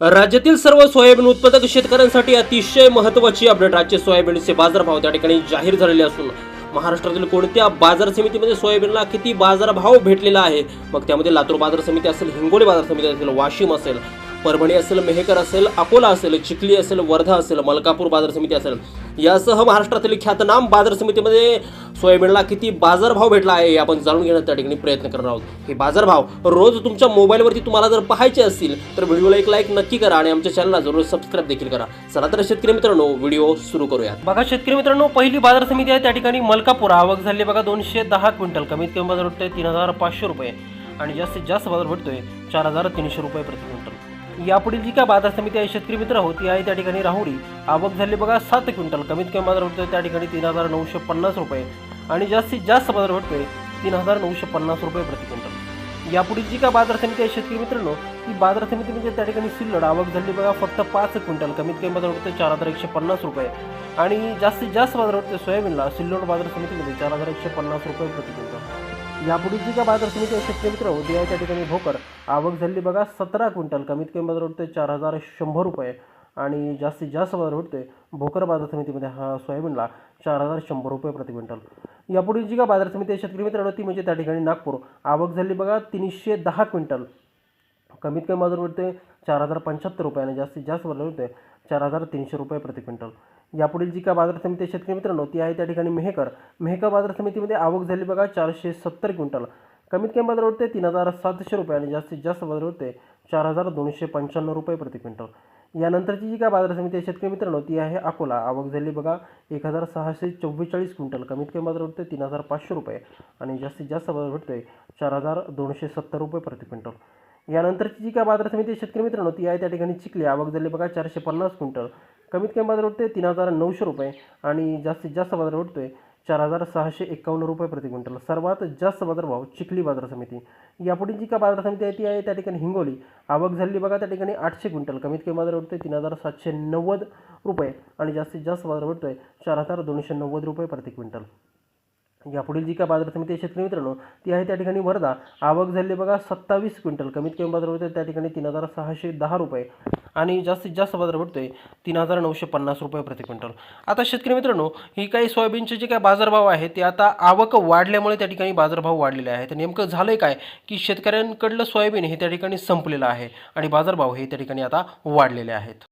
राज्यातील सर्व सोयाबीन उत्पादक शेतकऱ्यांसाठी अतिशय महत्त्वाची अपडेट. आजचे सोयाबीनचे बाजारभाव त्या ठिकाणी जाहीर झालेले असून महाराष्ट्रातील कोणत्या बाजार समितीमध्ये सोयाबीनला किती बाजारभाव भेटलेला आहे? मग त्यामध्ये लातूर बाजार समिती असेल हिंगोली बाजार समिती असेल वाशिम असेल परभणी असेल मेहकर असेल अकोला असेल चिखली असेल वर्धा असेल मलकापूर बाजार समिती असेल यासह महाराष्ट्रातील ख्यातनाम बाजार समितीमध्ये सोयाबीनला किती बाजारभाव भेटला आहे हे आपण जाणून घेण्याचा त्या ठिकाणी प्रयत्न करणार आहोत. हे बाजारभाव रोज तुमच्या मोबाईलवरती तुम्हाला जर पाहायचे असतील तर व्हिडिओला एक लाईक नक्की करा आणि आमच्या चॅनलला जरूर सबस्क्राईब देखील करा. चला तर शेतकरी मित्रांनो व्हिडिओ सुरू करूयात. बघा शेतकरी मित्रांनो पहिली बाजार समिती आहे त्या ठिकाणी मलकापूर. आवक झाली बघा दोनशे दहा क्विंटल. कमीत कमी बाजार भेटतोय तीन हजार पाचशे रुपये. आणि जास्तीत जास्त बाजार भेटतोय चार हजार तीनशे रुपये प्रति क्विंटल. यापुढील जी काय बाजार समिती आहे शेतकरी मित्र होती आहे त्या ठिकाणी राहुरी. आवक झाली बघा सात क्विंटल. कमीत कमी बाजार भेटतोय त्या ठिकाणी तीन हजार नऊशे पन्नास रुपये. आणि जास्तीत जास्त बाजार भेटतोय तीन हजार नऊशे पन्नास रुपये प्रति क्विंटल. यापुढील जी काय बाजार समिती आहे शेतकरी मित्रांनो ती बाजार समिती म्हणजे त्या ठिकाणी सिल्लड. आवक झाली बघा फक्त पाच क्विंटल. कमीत कमी बाजार भेटतोय चार हजार एकशे पन्नास रुपये. आणि जास्तीत जास्त बाजार भेटतोय सोयाबीनला. सिल्लोड बाजार समितीमध्ये चार हजार एकशे पन्नास रुपये प्रति क्विंटल. यापुढे जी काय बाजार समिती आहे शेतकरी मित्र होती त्या ठिकाणी भोकर. आवक झाली बघा सतरा क्विंटल. कमीत कमी बाजार उठते चार हजार शंभर रुपये. आणि जास्तीत जास्त बाजार उठते भोकर बाजार समितीमध्ये हा सोयाबीनला चार हजार शंभर रुपये प्रति क्विंटल. यापुढे जी काय बाजार समिती शेतकरी मित्रांनो ती म्हणजे त्या ठिकाणी नागपूर. आवक झाली बघा तीनशे दहा क्विंटल. कमीत कमी बाजार उठते चार हजार पंच्याहत्तर रुपये आणि जास्तीत जास्त बाजार उठते चार हजार तीनशे रुपये प्रति क्विंटल. यापुढील जी काय बाजार समिती आहे शेतकरी मित्रांनो ती आहे त्या ठिकाणी मेहकर. मेहकर बाजार समितीमध्ये आवक झाली बघा चारशे सत्तर क्विंटल. कमीत कमी बाजार उठते तीन हजार सातशे रुपये आणि जास्तीत जास्त बाजार उठते चार हजार दोनशे पंच्याण्णव रुपये प्रति क्विंटल. यानंतरची जी काय बाजार समिती आहे शेतकरी मित्रांनो ती आहे अकोला. आवक झाली बघा एक हजार सहाशे चव्वेचाळीस क्विंटल. कमीत कमी बाजार उठते तीन हजार पाचशे रुपये आणि जास्तीत जास्त बाजार भेटते चार हजार दोनशे सत्तर रुपये प्रति क्विंटल. यानंतरची जी काय बाजार समिती शेतकरी मित्रांनो ती आहे त्या ठिकाणी चिखली. आवक झाली बघा चारशे पन्नास क्विंटल. कमीत कमी बाजार उठते तीन हजार नऊशे रुपये आणि जास्तीत जास्त बाजार उठतोय चार हजार सहाशे एक्कावन्न रुपये प्रति क्विंटल. सर्वात जास्त बाजारभाव चिखली बाजार समिती. यापुढे जी काय बाजार समिती आहे ती आहे त्या ठिकाणी हिंगोली. आवक झाली बघा त्या ठिकाणी आठशे क्विंटल. कमीत कमी बाजार भेटतोय तीन हजार सातशे नव्वद रुपये आणि जास्तीत जास्त बाजार उठतोय चार हजार दोनशे नव्वद रुपये प्रति क्विंटल. यापुढील जी काय बाजार समिती शेतकरी मित्रांनो ती आहे त्या ठिकाणी वर्धा आवक झाली बघा सत्तावीस क्विंटल. कमीत कमी बाजार होते त्या ठिकाणी तीन हजार सहाशे दहा रुपये. आणि जास्तीत जास्त बाजार भेटतोय तीन हजार नऊशे पन्नास रुपये प्रति क्विंटल. आता शेतकरी मित्रांनो ही काही सोयाबीनचे जे काय बाजारभाव आहे ते आता आवक वाढल्यामुळे त्या ठिकाणी बाजारभाव वाढलेले आहे तर नेमकं झालं आहे काय? की शेतकऱ्यांकडलं सोयाबीन हे त्या ठिकाणी संपलेलं आहे आणि बाजारभाव हे त्या ठिकाणी आता वाढलेले आहेत.